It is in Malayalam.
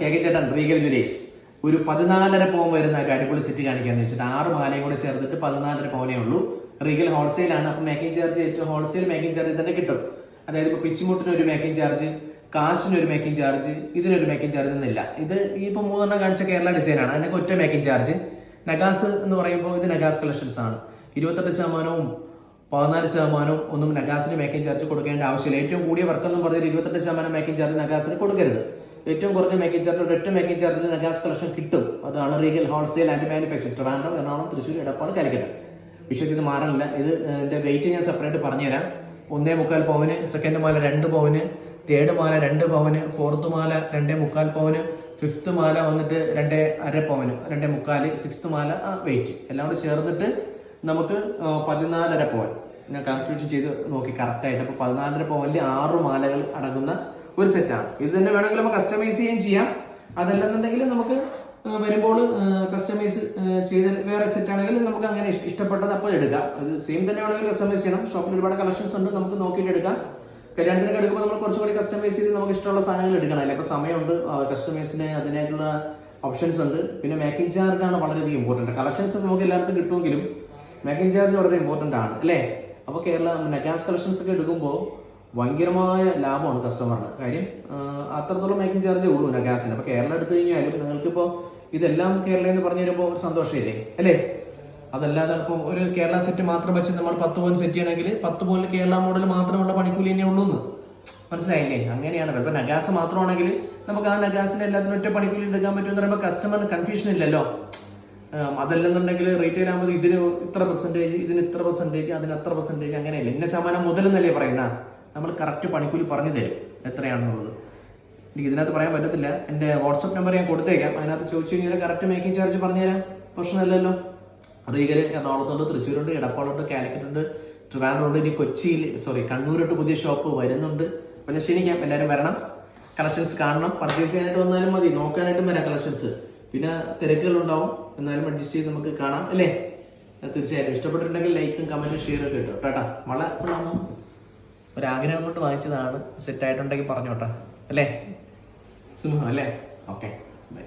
ചേട്ടൻ റീഗൽ ജുലേസ് ഒരു പതിനാലര പവൻ വരുന്ന ഒരു അടിപൊളി സെറ്റ് കാണിക്കാന്ന് വെച്ചിട്ട് ആറ് മാലയും കൂടെ ചേർത്തിട്ട് പതിനാലര പവനേ ഉള്ളൂ. റീഗൽ ഹോൾസെയിൽ ആണ്. അപ്പം മേക്കിംഗ് ചാർജ് ഏറ്റവും ഹോൾസെയിൽ മേക്കിംഗ് ചാർജ് തന്നെ കിട്ടും. അതായത് ഇപ്പോൾ പിച്ചുമുട്ടിന് ഒരു മേക്കിംഗ് ചാർജ് കാശിന് ഒരു മേക്കിംഗ് ചാർജ് ഇതിനൊരു മേക്കിംഗ് ചാർജ് എന്നില്ല. ഇത് ഈ ഇപ്പോൾ മൂന്നെണ്ണം കാണിച്ച കേരള ഡിസൈൻ ആണ്. അതിനൊക്കെ ഒറ്റ മേക്കിംഗ് ചാർജ് നഗാസ് എന്ന് പറയുമ്പോൾ ഇത് നഗാസ് കളക്ഷൻസ് ആണ്. ഇരുപത്തെട്ട് ശതമാനവും പതിനാല് ശതമാനവും ഒന്നും നഗാസിന് മേക്കിംഗ് ചാർജ് കൊടുക്കേണ്ട ആവശ്യമില്ല. ഏറ്റവും കൂടിയ വർക്ക് എന്ന് പറഞ്ഞാൽ ഇരുപത്തെട്ട് ശതമാനം മേക്കിംഗ് ചാർജ് നഗാസിന് കൊടുക്കരുത്. ഏറ്റവും കുറഞ്ഞ മേക്കിംഗ് ചാർജ് ഒരൊറ്റ മേക്കിംഗ് ചാർജിൽ നഗാസ് കളക്ഷൻ കിട്ടും. അതാണ് Regal wholesale and manufacture Trivandrum Ernakulam Thrissur Edappal Calicut. വിഷയത്തിൽ ഇത് മാറാനില്ല. ഇത് എന്റെ വെയിറ്റ് ഞാൻ സെപ്പറേറ്റ് പറഞ്ഞുതരാം. ഒന്നേ മുക്കാൽ പവന് സെക്കൻഡ് മാല രണ്ട് പവന് തേർഡ് മാല രണ്ട് പവന് ഫോർത്ത് മാല രണ്ടേ മുക്കാൽ പവന് ഫിഫ്ത്ത് മാല വന്നിട്ട് രണ്ടേ അര പവന് രണ്ടേ മുക്കാൽ സിക്സ്ത് മാല ആ വെയിറ്റ് എല്ലാം കൂടെ ചേർന്നിട്ട് നമുക്ക് പതിനാലര പവൻ. ഞാൻ കൺസ്ട്രക്ഷൻ ചെയ്ത് നോക്കി. കറക്റ്റായിട്ട് അപ്പോൾ പതിനാലര പവനിൽ ആറ് മാലകൾ അടങ്ങുന്ന ഒരു സെറ്റാണ് ഇത് തന്നെ വേണമെങ്കിൽ നമുക്ക് കസ്റ്റമൈസ് ചെയ്യുകയും ചെയ്യാം. അതല്ലെന്നുണ്ടെങ്കിൽ നമുക്ക് വരുമ്പോൾ കസ്റ്റമൈസ് ചെയ്ത് വേറെ സെറ്റ് ആണെങ്കിൽ നമുക്ക് അങ്ങനെ ഇഷ്ടപ്പെട്ടത് അപ്പോൾ എടുക്കാം. അത് സെയിം തന്നെ വേണമെങ്കിൽ കസ്റ്റമൈസ് ചെയ്യണം. ഷോപ്പിൽ ഒരുപാട് കളക്ഷൻസ് ഉണ്ട്. നമുക്ക് നോക്കിയിട്ട് എടുക്കാം. കല്യാണത്തിനൊക്കെ എടുക്കുമ്പോൾ നമ്മൾ കുറച്ചും കൂടി കസ്റ്റമൈസ് ചെയ്ത് നമുക്ക് ഇഷ്ടമുള്ള സാധനങ്ങൾ എടുക്കണം. അല്ലേ അപ്പോൾ സമയമുണ്ട്. കസ്റ്റമേഴ്സിന് അതിനായിട്ടുള്ള ഓപ്ഷൻസ് ഉണ്ട്. പിന്നെ മേക്കിംഗ് ചാർജ് ആണ് വളരെയധികം ഇമ്പോർട്ടന്റ് കളക്ഷൻസ് നമുക്ക് എല്ലായിടത്തും കിട്ടുമെങ്കിലും മേക്കിംഗ് ചാർജ് വളരെ ഇമ്പോർട്ടന്റ് ആണ്. അല്ലേ? അപ്പോൾ കേരള ഗ്യാസ് കളക്ഷൻസ് ഒക്കെ എടുക്കുമ്പോൾ ഭയങ്കരമായ ലാഭമാണ് കസ്റ്റമറിന് കാര്യം അത്രത്തോളം മേക്കിംഗ് ചാർജേ ഉള്ളൂ ഗ്യാസിന് അപ്പോൾ കേരളം എടുത്തു കഴിഞ്ഞാലും നിങ്ങൾക്കിപ്പോൾ ഇതെല്ലാം കേരളയിൽ നിന്ന് പറഞ്ഞു തരുമ്പോൾ ഒരു സന്തോഷമില്ലേ? അല്ലേ? അതല്ലാതെ ഇപ്പോൾ ഒരു കേരള സെറ്റ് മാത്രം വെച്ച് നമ്മൾ പത്ത് പോയിന്റ് സെറ്റ് ചെയ്യണമെങ്കിൽ പത്ത് പോയിന്റ് കേരള മോഡൽ മാത്രമുള്ള പണിക്കൂലി തന്നെ ഉള്ളൂ എന്ന്. മനസ്സിലായില്ലേ? അങ്ങനെയാണ് ഇപ്പൊ നഗാസ് മാത്രമാണെങ്കിൽ നമുക്ക് ആ നഗാസിന് എല്ലാത്തിനും ഒറ്റ പണിക്കൂലി എടുക്കാൻ പറ്റുമെന്ന് പറയുമ്പോൾ കസ്റ്റമറിന് കൺഫ്യൂഷൻ ഇല്ലല്ലോ. അതല്ലെന്നുണ്ടെങ്കിൽ റീറ്റെയിൽ ആകുമ്പോൾ ഇതിന് ഇത്ര പെർസെന്റേജ് ഇതിന് ഇത്ര പെർസെന്റേജ് അതിന് അത്ര പെർസെന്റേജ് അങ്ങനെയല്ല? ഇന്ന ശതമാനം മുതലെന്നല്ലേ പറയുന്ന? നമ്മൾ കറക്റ്റ് പണിക്കൂലി പറഞ്ഞു തരും. എത്രയാണെന്നുള്ളത്. എനിക്ക് ഇതിനകത്ത് പറയാൻ പറ്റത്തില്ല. എന്റെ വാട്സപ്പ് നമ്പർ ഞാൻ കൊടുത്തേക്കാം. അതിനകത്ത് ചോദിച്ചു കഴിഞ്ഞാൽ കറക്റ്റ് മേക്കിംഗ് ചാർജ് പറഞ്ഞുതരാം. പ്രശ്നമില്ലല്ലോ റീഗൽ എറണാകുളത്തുണ്ട് തൃശ്ശൂരുണ്ട് എടപ്പാളുണ്ട് കാലിക്കറ്റ് ഉണ്ട് ട്രിവാൻഡ്രം ഇനി കൊച്ചിയിൽ സോറി കണ്ണൂരോട്ട് പുതിയ ഷോപ്പ് വരുന്നുണ്ട്. പിന്നെ ക്ഷണിക്കാം. എല്ലാവരും വരണം. കളക്ഷൻസ് കാണണം. പർച്ചേസ് ചെയ്യാനായിട്ട് വന്നാലും മതി. നോക്കാനായിട്ടും വരാം കളക്ഷൻസ് പിന്നെ തിരക്കുകളുണ്ടാവും. എന്നാലും അഡ്ജസ്റ്റ് ചെയ്ത് നമുക്ക് കാണാം. അല്ലേ? തീർച്ചയായിട്ടും. ഇഷ്ടപ്പെട്ടിട്ടുണ്ടെങ്കിൽ ലൈക്കും കമന്റും ഷെയറും ഒക്കെ ഇട്ടോ. കേട്ടോ. വളരെ ഒരാഗ്രഹം കൊണ്ട് വാങ്ങിച്ചതാണ്. സെറ്റ് ആയിട്ടുണ്ടെങ്കിൽ പറഞ്ഞോട്ടെ. അല്ലേ? സിംഹം അല്ലേ? Okay bye